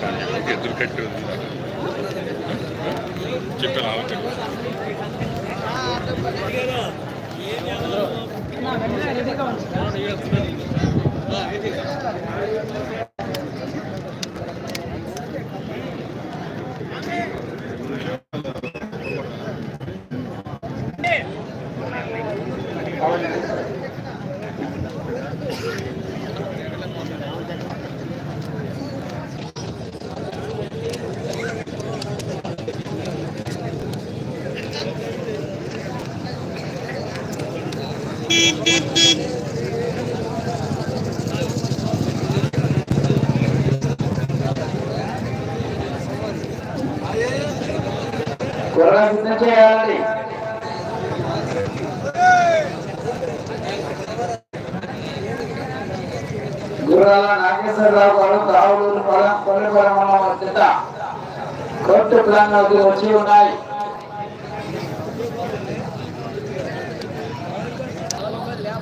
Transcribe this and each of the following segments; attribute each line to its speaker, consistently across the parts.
Speaker 1: భయం మైకాన్ని ఎదురు కట్టి చెప్పాను ఆలోచన
Speaker 2: త్వరగా చేయాలి గుర్రాల నాగేశ్వరరావు గారు తావులూరు పొలం కొల్లిపొలం మధ్యత కోర్టు ప్లాన్ వచ్చి ఉన్నాయి.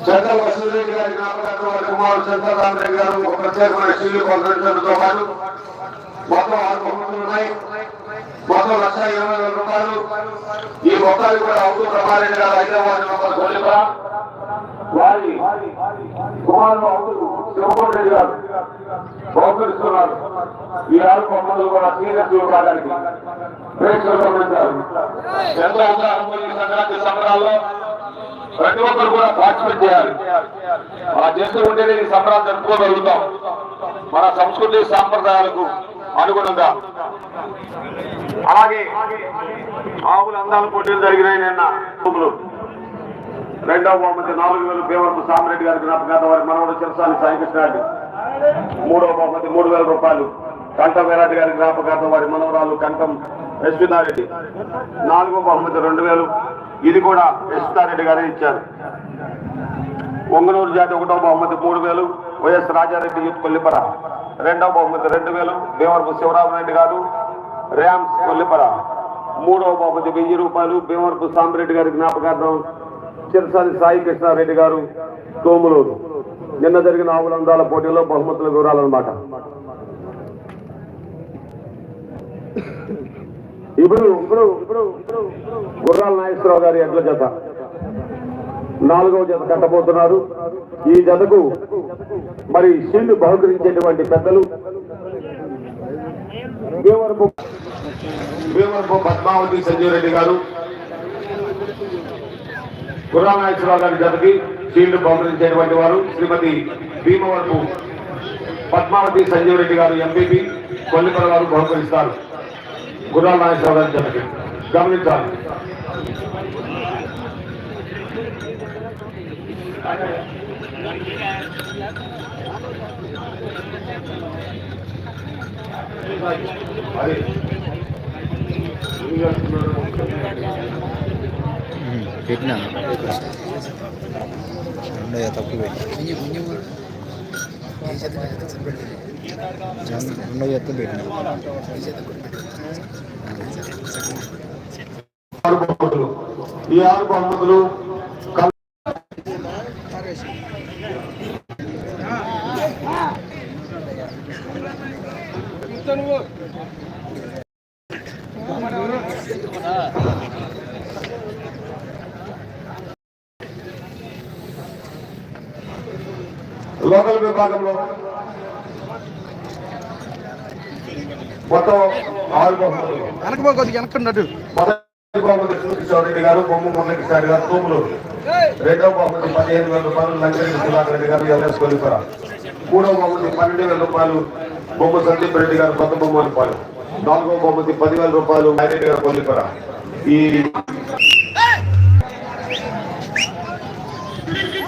Speaker 3: చంద్ర వసూరెడ్డి గారి జ్ఞాపకార్థం వారి కుమారుడు చంద్రరామరెడ్డి గారు ఒక ప్రత్యేకమైన శీలు పొందడంతో పాటు మొత్తం ఆరు బొమ్మలు ఉన్నాయి. మొత్తం లక్ష ఇరవై వేల రూపాయలు. ఈ మొత్తాలు కూడా అవుతూ రమారెడ్డి గారు హైదరాబాద్ మొత్తం వారి కుమారుడు అవుతూ శివకోటి రెడ్డి గారు బహుకరిస్తున్నారు. ఈ ఆరు బొమ్మలు కూడా సీనియర్ చూడడానికి ప్రేక్షకులు గమనించారు. ఎంతో సంక్రాంతి సంబరాల్లో ప్రతి ఒక్కరు కూడా పార్టిసిపేట్ చేయాలి. అలా చేస్తూ ఉంటేనే ఈ సంబరాలు జరుపుకోగలుగుతాం మన సంస్కృతి సాంప్రదాయాలకు అనుగుణంగా. అలాగే ఆవుల అందాల పోటీలు జరిగినాయి నిన్న. రెండవ బహుమతి నాలుగు వేలు పేవరపు సామిరెడ్డి గారి జ్ఞాపకాత వారి మనవడు చిరసాని సాయికృష్ణారెడ్డి. మూడవ బహుమతి మూడు వేల రూపాయలు. కంఠం వీరాటి గారి జ్ఞాపకార్థం వారి మనవరాలు కంఠం యశ్వితారెడ్డి నాలుగో బహుమతి రెండు వేలు. ఇది కూడా యశ్వితారెడ్డి గారే ఇచ్చారు. ఒంగనూరు జాతి ఒకటో బహుమతి మూడు వేలు. వైఎస్ రాజారెడ్డి యూత్ కొల్లిపర రెండవ బహుమతి రెండు వేలు. భీమవరపు శివరామరెడ్డి గారు ర్యామ్స్ కొల్లిపర మూడవ బహుమతి వెయ్యి రూపాయలు. భీమవరపు సాంబరెడ్డి గారి జ్ఞాపకార్థం చిరసాని సాయి కృష్ణారెడ్డి గారు తోములూరు. నిన్న జరిగిన ఆవులందాల పోటీలో బహుమతుల వివరాలన్నమాట ఇప్పుడు ఇప్పుడు ఇప్పుడు ఇప్పుడు. గుర్రాల నాగేశ్వరరావు గారి ఎడ్ల జత. నాలుగవ జత కట్టబోతున్నారు. ఈ జతకు మరి షీల్డ్ బహుకరించేటువంటి పెద్దలు భీమవరపు భీమవరపు పద్మావతి సంజీవ్ రెడ్డి గారు. గుర్రానాగేశ్వరరావు గారి జతకి షీల్డ్ బహుకరించేటువంటి వారు శ్రీమతి భీమవరపు పద్మావతి సంజీవ్ రెడ్డి గారు ఎంపీపీ కొల్లిపర గారు బహుకరిస్తారు. గుర్రాల నాగేశ్వరరావు గారి జతకి గమనించాలి
Speaker 4: పెట్టినా తక్కువ పెట్టి రెండో ఎత్తు
Speaker 3: ఈ ఆరు బహుమతులు లోకల్ విభాగంలో మొత్తం ఆరు మొదటి బహుమతి గారు బొమ్మ గారు రెండవ బహుమతి పదిహేను వేల రూపాయలు లంకెరెడ్డి సుధాకర్ రెడ్డి గారు ఎల్ఎస్ కొలిపర మూడవ బహుమతి పన్నెండు వేల రూపాయలు బొమ్మ సందీప్ రెడ్డి గారు కొత్త బొమ్మ రూపాయలు. నాలుగవ బహుమతి పదివేల రూపాయలు రెడ్డి గారు ఈ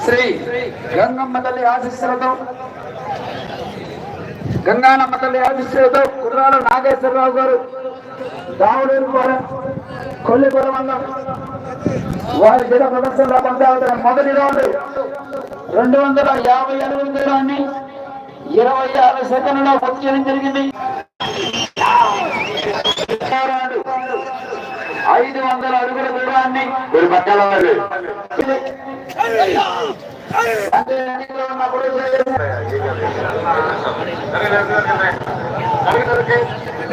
Speaker 2: శ్రీ గంగమ్మ తల్లి ఆశీస్సులతో గంగానమ్మ తల్లి ఆశీస్సులతో కుర్రాల నాగేశ్వరరావు గారు దావుడూరు పొలం కొల్లిపురం మండలం వారి జత ప్రదర్శనలో కొనసాగుతున్న మొదటి రౌండ్ రెండు వందల యాభై ఎనిమిది దూరాన్ని ఇరవై ఆరు సెకండ్లలో పూర్తి చేయడం జరిగింది ఐదు వందల అడుగుల దూరాన్ని ఉన్నప్పుడు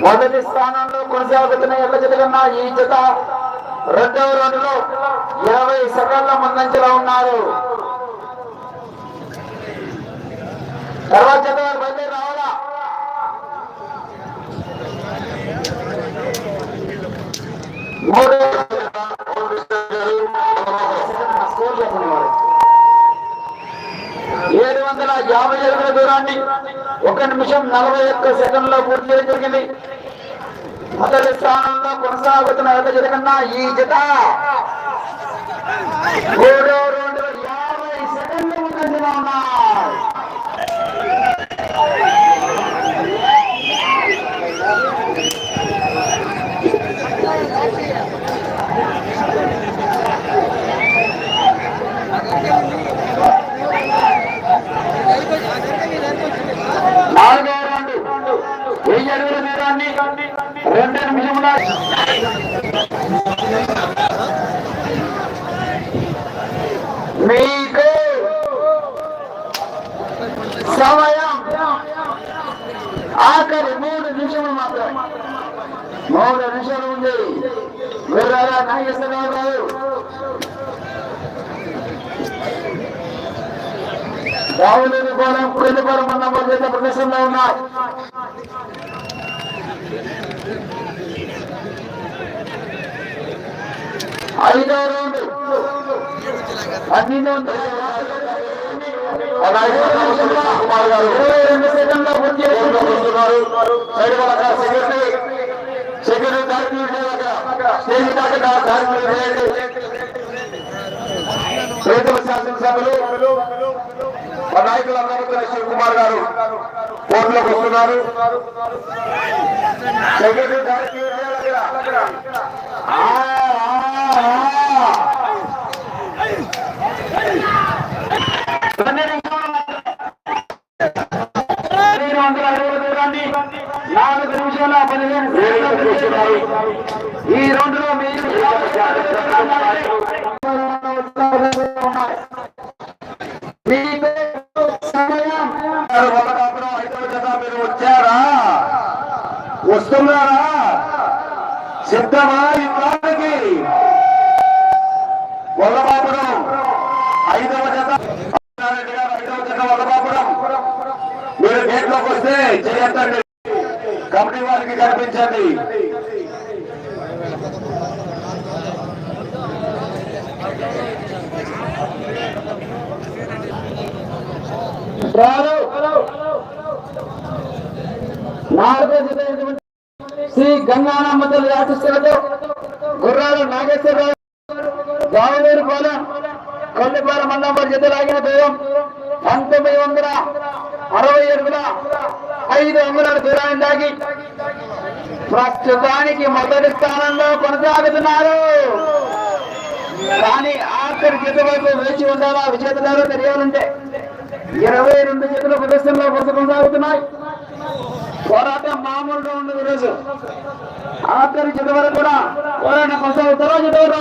Speaker 2: మొదటి స్థానంలో కొనసాగుతున్న ఎల్ల జత ఈ జత రెండవ రౌండ్లో ఇరవై సెకండ్ల ముందంజలో ఉన్నారు. దూరాన్ని ఒక నిమిషం నలభై ఒక్క సెకండ్లో పూర్తి చేయడం జరిగింది. మొదటి స్థానంలో కొనసాగుతున్న ఎర్ర జత కన్నా ఈ జత మూడో రెండు యాభై సెకండ్లు ముందంజలో ఉన్నాయి నాలుగో రౌండ్ వెయ్యి అడుగుల దూరాన్ని రెండు నిమిషముల మీకు సమయం. ఆఖరి మూడు నిమిషములు మాత్రం మూడు నిమిషాలు ఉంది. గుర్రాల నాగేశ్వరరావు గారు. దావులేని కోణం కొద్దిపాలెం అన్న చేత ప్రదేశంలో ఉన్నారు. ఐదో రౌండ్ పన్నెండు కుమార్ గారు ఇరవై రెండు సెకండ్ల పూర్తి చేసుకుంటున్నారు సెక్రటరీ సెక్రటరీ దాటి స్టేజ్ దాకా శాసనసభలు మా నాయకులందరూ కూడా శివకుమార్ గారు కోర్టులోకి వస్తున్నారు సెక్రటరీ చేస్తున్నాయి. ఈ రెండు మీరు
Speaker 3: వచ్చారా వస్తున్నారా? సిద్ధమా యుద్ధానికి వల్లబాపురం ఐదవ జత. ఐదవ జత వల్లబాపురం మీరు గేట్లోకి వస్తే చేయొద్దండి కమిటీ వారికి కనిపించండి.
Speaker 2: శ్రీ గంగానమ్మ తల్లి ఆశిస్తులతో గుర్రాలు నాగేశ్వరరావు గావలేరు పాలెం కొల్లిపాల మండలం జతలాగిన దూరం పంతొమ్మిది వందల అరవై ఏడుగుల ఐదు అంగుళాల దూరాన్ని దాగి ప్రస్తుతానికి మొదటి స్థానంలో కొనసాగుతున్నారు. కానీ ఆఖరి జత వరకు వేచి ఉండాలా? విజేతలు తెలియాలంటే ఇరవై రెండు జతల ప్రదర్శనలో వరుస కొనసాగుతున్నాయి. పోరాటం మామూలుగా ఉండదు ఈరోజు. ఆఖరి జత వరకు కూడా పోరాటం కొనసాగుతారో. జత